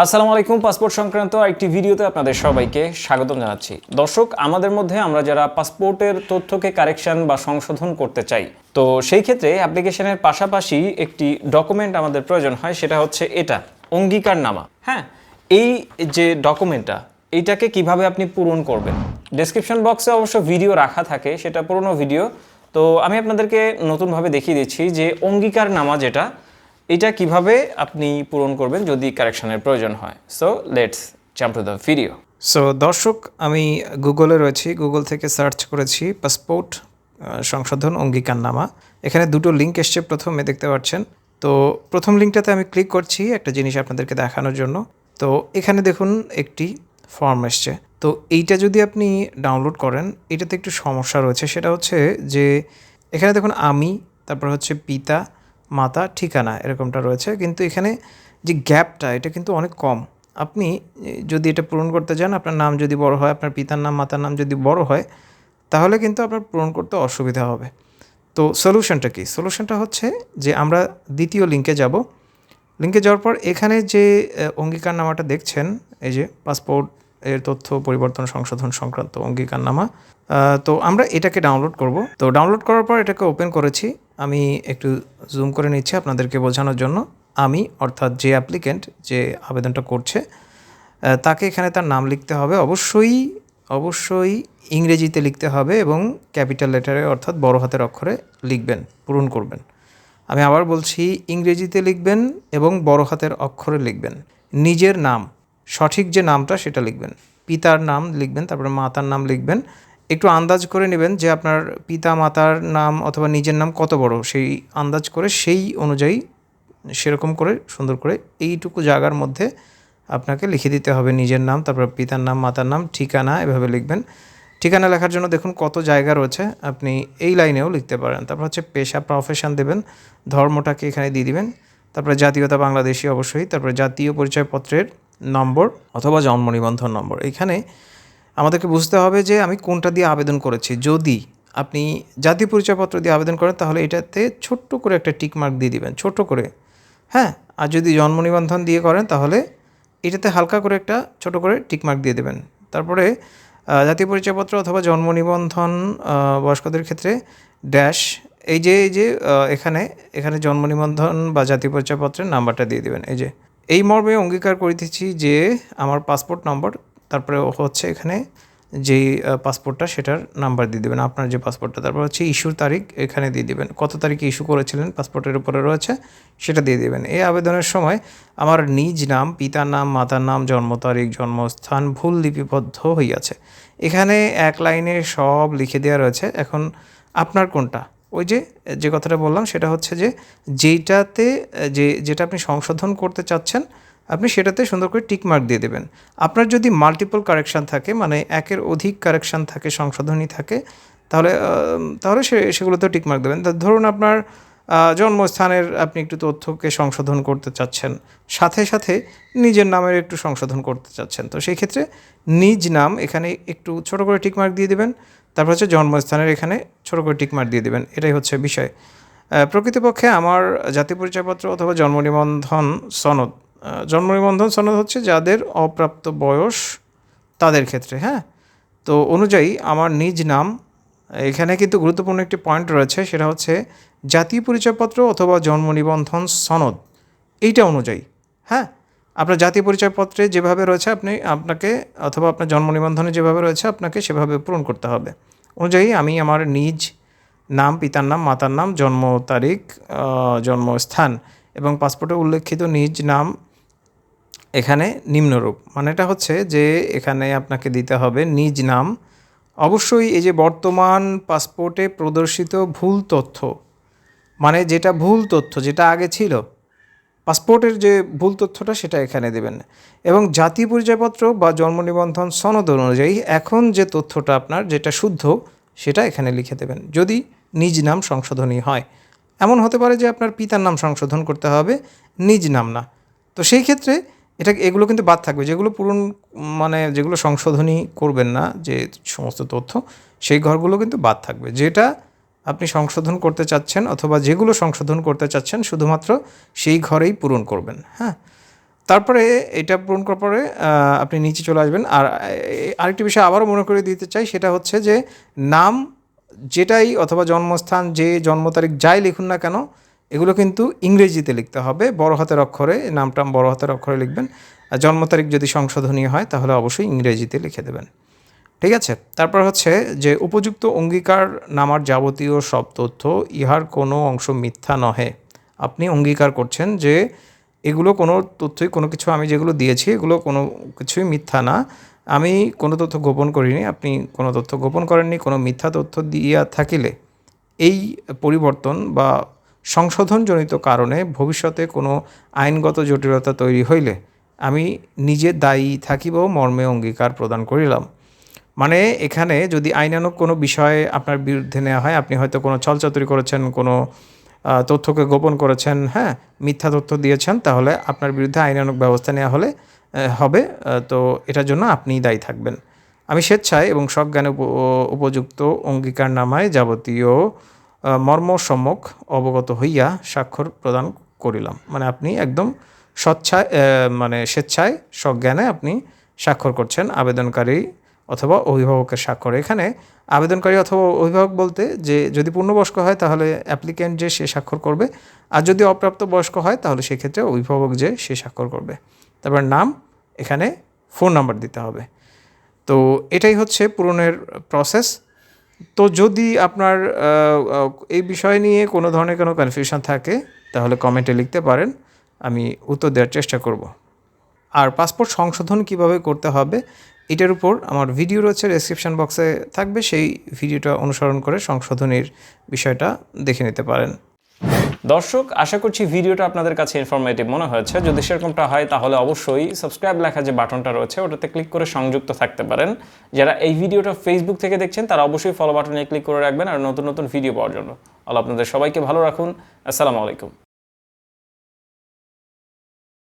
আসসালামু আলাইকুম, পাসপোর্ট সংক্রান্ত একটি ভিডিওতে আপনাদের সবাইকে স্বাগতম জানাচ্ছি। দর্শক, আমাদের মধ্যে আমরা যারা পাসপোর্টের তথ্যকে কারেকশন বা সংশোধন করতে চাই, তো সেই ক্ষেত্রে অ্যাপ্লিকেশনের পাশাপাশি একটি ডকুমেন্ট আমাদের প্রয়োজন হয়, সেটা হচ্ছে এটা, অঙ্গীকারনামা। হ্যাঁ এই যে ডকুমেন্টটা, এইটাকে কীভাবে আপনি পূরণ করবেন? ডেসক্রিপশন বক্সে অবশ্য ভিডিও রাখা থাকে, সেটা পুরনো ভিডিও। তো আমি আপনাদেরকে নতুনভাবে দেখিয়ে দিচ্ছি যে অঙ্গীকারনামা যেটা এটা কীভাবে আপনি পূরণ করবেন যদি কারেকশনের প্রয়োজন হয়? So let's jump to the video so দর্শক, আমি গুগলে রয়েছি। গুগল থেকে সার্চ করেছি পাসপোর্ট সংশোধন অঙ্গীকারনামা। এখানে দুটো লিঙ্ক এসছে প্রথমে, দেখতে পাচ্ছেন। তো, প্রথম লিঙ্কটাতে আমি ক্লিক করছি একটা জিনিস আপনাদেরকে দেখানোর জন্য। তো, এখানে দেখুন একটি ফর্ম এসছে। তো, এইটা যদি আপনি ডাউনলোড করেন, এটাতে একটু সমস্যা রয়েছে। সেটা হচ্ছে যে, এখানে দেখুন আমি, তারপর হচ্ছে পিতা মাতা ঠিকানা এরকমটা রয়েছে। কিন্তু এখানে যে গ্যাপটা, এটা কিন্তু অনেক কম। আপনি যদি এটা পূরণ করতে যান, আপনার নাম যদি বড় হয়, আপনার পিতার নাম, মাতার নাম যদি বড় হয়, তাহলে কিন্তু আপনার পূরণ করতে অসুবিধা হবে। তো সলিউশনটা কি? সলিউশনটা হচ্ছে যে আমরা দ্বিতীয় লিঙ্কে যাব। লিঙ্কে যাওয়ার পর এখানে যে অঙ্গীকারনামাটা দেখছেন, এই যে পাসপোর্ট এর তথ্য, পরিবর্তন, সংশোধন সংক্রান্ত অঙ্গীকারনামা তো আমরা এটাকে ডাউনলোড করব। তো ডাউনলোড করার পর এটাকে ওপেন করেছি। আমি একটু জুম করে নিচ্ছি আপনাদেরকে বোঝানোর জন্য। আমি, অর্থাৎ যে অ্যাপ্লিকেন্ট যে আবেদনটা করছে তাকে এখানে তার নাম লিখতে হবে। অবশ্যই অবশ্যই ইংরেজিতে লিখতে হবে এবং ক্যাপিটাল লেটারে, অর্থাৎ বড় হাতের অক্ষরে লিখবেন, পূরণ করবেন। আমি আবার বলছি, ইংরেজিতে লিখবেন এবং বড় হাতের অক্ষরে লিখবেন। নিজের নাম, সঠিক যে নামটা সেটা লিখবেন। পিতার নাম লিখবেন, তারপরে মাতার নাম লিখবেন একটু আন্দাজ করে নেবেন যে আপনার পিতা মাতার নাম অথবা নিজের নাম কত বড়? সেই আন্দাজ করে, সেই অনুযায়ী সেরকম করে, সুন্দর করে এইটুকু জায়গার মধ্যে আপনাকে লিখে দিতে হবে নিজের নাম, তারপর পিতার নাম, মাতার নাম, ঠিকানা এভাবে লিখবেন। ঠিকানা লেখার জন্য দেখুন কত জায়গা রয়েছে, আপনি এই লাইনেও লিখতে পারেন। তারপর হচ্ছে পেশা প্রফেশন দেবেন, ধর্মটাকে এখানে দিয়ে দিবেন। তারপরে জাতীয়তা বাংলাদেশি অবশ্যই, তারপরে জাতীয় পরিচয়পত্রের নম্বর অথবা জন্ম নিবন্ধন নম্বর। এখানে আমাদেরকে বুঝতে হবে যে আমি কোনটা দিয়ে আবেদন করেছি। যদি আপনি জাতীয় পরিচয়পত্র দিয়ে আবেদন করেন, তাহলে এটাতে ছোট্ট করে একটা টিক মার্ক দিয়ে দিবেন ছোট করে। হ্যাঁ? আর যদি জন্ম নিবন্ধন দিয়ে করেন, তাহলে এটাতে হালকা করে একটা ছোট করে টিক মার্ক দিয়ে দেবেন। তারপরে জাতীয় পরিচয়পত্র অথবা জন্ম নিবন্ধন বয়স্কদের ক্ষেত্রে ড্যাশ, এই যে এই যে এখানে এখানে জন্ম নিবন্ধন বা জাতীয় পরিচয়পত্রের নাম্বারটা দিয়ে দেবেন। এই যে, এই মর্মে অঙ্গীকার করিতেছি যে, আমার পাসপোর্ট নম্বর তারপরে হচ্ছে এখানে যেই পাসপোর্টটা সেটার নাম্বার দিয়ে দেবেন। আপনার যে পাসপোর্টটা তারপর হচ্ছে ইস্যুর তারিখ এখানে দিয়ে দিবেন। কত তারিখে ইস্যু করেছিলেন পাসপোর্টের উপরে রয়েছে সেটা দিয়ে দেবেন। এই আবেদনের সময় আমার নিজ নাম, পিতার নাম, মাতার নাম, জন্ম তারিখ, জন্মস্থান ভুল লিপিবদ্ধ হইয়াছে। এখানে এক লাইনে সব লিখে দেওয়া রয়েছে। এখন আপনার কোনটা? ওই যে যে কথাটা বললাম সেটা হচ্ছে যে, যেইটাতে, যে, যেটা আপনি সংশোধন করতে চাচ্ছেন আপনি সেটাতে সুন্দর করে টিক মার্ক দিয়ে দেবেন। আপনার যদি মাল্টিপল কারেকশান থাকে মানে একের অধিক কারেকশান থাকে, সংশোধনী থাকে, তাহলে তাহলে সে, সেগুলোতেও টিক মার্ক দেবেন। ধরুন আপনার জন্মস্থানের আপনি একটু তথ্যকে সংশোধন করতে চাচ্ছেন, সাথে সাথে নিজের নামের একটু সংশোধন করতে চাচ্ছেন। তো সেই ক্ষেত্রে নিজ নাম এখানে একটু ছোট করে টিক মার্ক দিয়ে দেবেন, তারপর হচ্ছে জন্মস্থানের এখানে ছোট করে টিক মার্ক দিয়ে দেবেন। এটাই হচ্ছে বিষয়। প্রকৃতপক্ষে আমার জাতীয় পরিচয়পত্র অথবা জন্ম নিবন্ধন সনদ জন্ম নিবন্ধন সনদ হচ্ছে যাদের অপ্রাপ্ত বয়স তাদের ক্ষেত্রে হ্যাঁ? তো অনুযায়ী আমার নিজ নাম, এখানে কিন্তু গুরুত্বপূর্ণ একটি পয়েন্ট রয়েছে, সেটা হচ্ছে জাতীয় পরিচয়পত্র অথবা জন্ম নিবন্ধন সনদ। এইটা অনুযায়ী হ্যাঁ? আপনার জাতীয় পরিচয়পত্রে যেভাবে রয়েছে আপনি, আপনাকে অথবা আপনার জন্ম নিবন্ধনে যেভাবে রয়েছে আপনাকে সেভাবে পূরণ করতে হবে। অনুযায়ী আমি আমার নিজ নাম, পিতার নাম, মাতার নাম, জন্ম তারিখ জন্মস্থান এবং পাসপোর্টে উল্লেখিত নিজ নাম এখানে নিম্নরূপ। মানে এটা হচ্ছে যে এখানে আপনাকে দিতে হবে নিজ নাম। অবশ্যই এই যে বর্তমান পাসপোর্টে প্রদর্শিত ভুল তথ্য মানে যেটা ভুল তথ্য, যেটা আগে ছিল, পাসপোর্টের যে ভুল তথ্যটা সেটা এখানে দেবেন। এবং জাতীয় পরিচয়পত্র বা জন্ম নিবন্ধন সনদ অনুযায়ী এখন যে তথ্যটা আপনার, যেটা শুদ্ধ, সেটা এখানে লিখে দেবেন, যদি নিজ নাম সংশোধনী হয়। এমন হতে পারে যে আপনার পিতার নাম সংশোধন করতে হবে, নিজ নাম না। তো সেই ক্ষেত্রে এটা এগুলো কিন্তু বাদ থাকবে। যেগুলো পূরণ মানে যেগুলো সংশোধনী করবেন না, যে সমস্ত তথ্য, সেই ঘরগুলো কিন্তু বাদ থাকবে। যেটা আপনি সংশোধন করতে চাচ্ছেন অথবা যেগুলো সংশোধন করতে চাচ্ছেন, শুধুমাত্র সেই ঘরেই পূরণ করবেন হ্যাঁ? তারপরে এটা পূরণ করার পরে আপনি নিচে চলে আসবেন। আর আরেকটি বিষয় আবারও মনে করে দিতে চাই, সেটা হচ্ছে যে নাম যেটাই অথবা জন্মস্থান, যে জন্ম তারিখ যাই লিখুন না কেন এগুলো কিন্তু ইংরেজিতে লিখতে হবে। বড় হাতের অক্ষরে, নামটাম বড় হাতের অক্ষরে লিখবেন। আর জন্ম তারিখ যদি সংশোধনী হয়, তাহলে অবশ্যই ইংরেজিতে লিখে দেবেন। ঠিক আছে? তারপর হচ্ছে যে, উপযুক্ত অঙ্গীকার নামার যাবতীয় সব তথ্য, ইহার কোনো অংশ মিথ্যা নহে। আপনি অঙ্গীকার করছেন যে, এগুলো কোনো তথ্যই, কোনো কিছু আমি যেগুলো দিয়েছি, এগুলো কোনো কিছুই মিথ্যা না। আমি কোনো তথ্য গোপন করিনি, আপনি কোনো তথ্য গোপন করেননি, কোনো মিথ্যা তথ্য দিয়া থাকিলে, এই পরিবর্তন বা সংশোধনজনিত কারণে ভবিষ্যতে কোনো আইনগত জটিলতা তৈরি হইলে আমি নিজে দায়ী থাকিব, মর্মে অঙ্গীকার প্রদান করিলাম। মানে এখানে যদি আইনানুগ কোনো বিষয়ে আপনার বিরুদ্ধে নেওয়া হয়, আপনি হয়তো কোনো ছলচাতুরি করেছেন, কোনো তথ্যকে গোপন করেছেন হ্যাঁ মিথ্যা তথ্য দিয়েছেন, তাহলে আপনার বিরুদ্ধে আইনানুগ ব্যবস্থা নেওয়া হলে হবে তো এটার জন্য আপনিই দায়ী থাকবেন। আমি স্বেচ্ছায় এবং সজ্ঞানে উপ- উপযুক্ত অঙ্গীকার নামায় যাবতীয় আহ, মর্মসম্মুখ অবগত হইয়া স্বাক্ষর প্রদান করিলাম। মানে আপনি একদম স্বচ্ছায় মানে স্বেচ্ছায় সজ্ঞানে আপনি স্বাক্ষর করছেন আবেদনকারী অথবা অভিভাবকের স্বাক্ষর। এখানে আবেদনকারী অথবা অভিভাবক বলতে যে যদি পূর্ণবয়স্ক হয় তাহলে অ্যাপ্লিক্যান্ট যে সে স্বাক্ষর করবে আর যদি অপ্রাপ্ত বয়স্ক হয় তাহলে সেক্ষেত্রে অভিভাবক যে সে স্বাক্ষর করবে। তারপর নাম এখানে ফোন নাম্বার দিতে হবে। তো এটাই হচ্ছে পূরণের প্রসেস তো যদি আপনার এই বিষয় নিয়ে কোনো ধরনের কোনো কনফিউশন থাকে, তাহলে কমেন্টে লিখতে পারেন। আমি উত্তর দেওয়ার চেষ্টা করব। আর পাসপোর্ট সংশোধন কীভাবে করতে হবে, এটার উপর আমার ভিডিও রয়েছে ডেসক্রিপশন বক্সে থাকবে। সেই ভিডিওটা অনুসরণ করে সংশোধনের বিষয়টা দেখে নিতে পারেন। দর্শক, আশা করছি ভিডিওটা আপনাদের কাছে ইনফরমেটিভ মনে হয়েছে। যদি সেরকমটা হয়, তাহলে অবশ্যই সাবস্ক্রাইব লেখা যে বাটনটা রয়েছে, ওটাতে ক্লিক করে সংযুক্ত থাকতে পারেন। যারা এই ভিডিওটা ফেসবুক থেকে দেখছেন, তারা অবশ্যই ফলো বাটনে ক্লিক করে রাখবেন আর নতুন নতুন ভিডিও পাওয়ার জন্য। আল্লাহ আপনাদের সবাইকে ভালো রাখুন। আসসালামু আলাইকুম।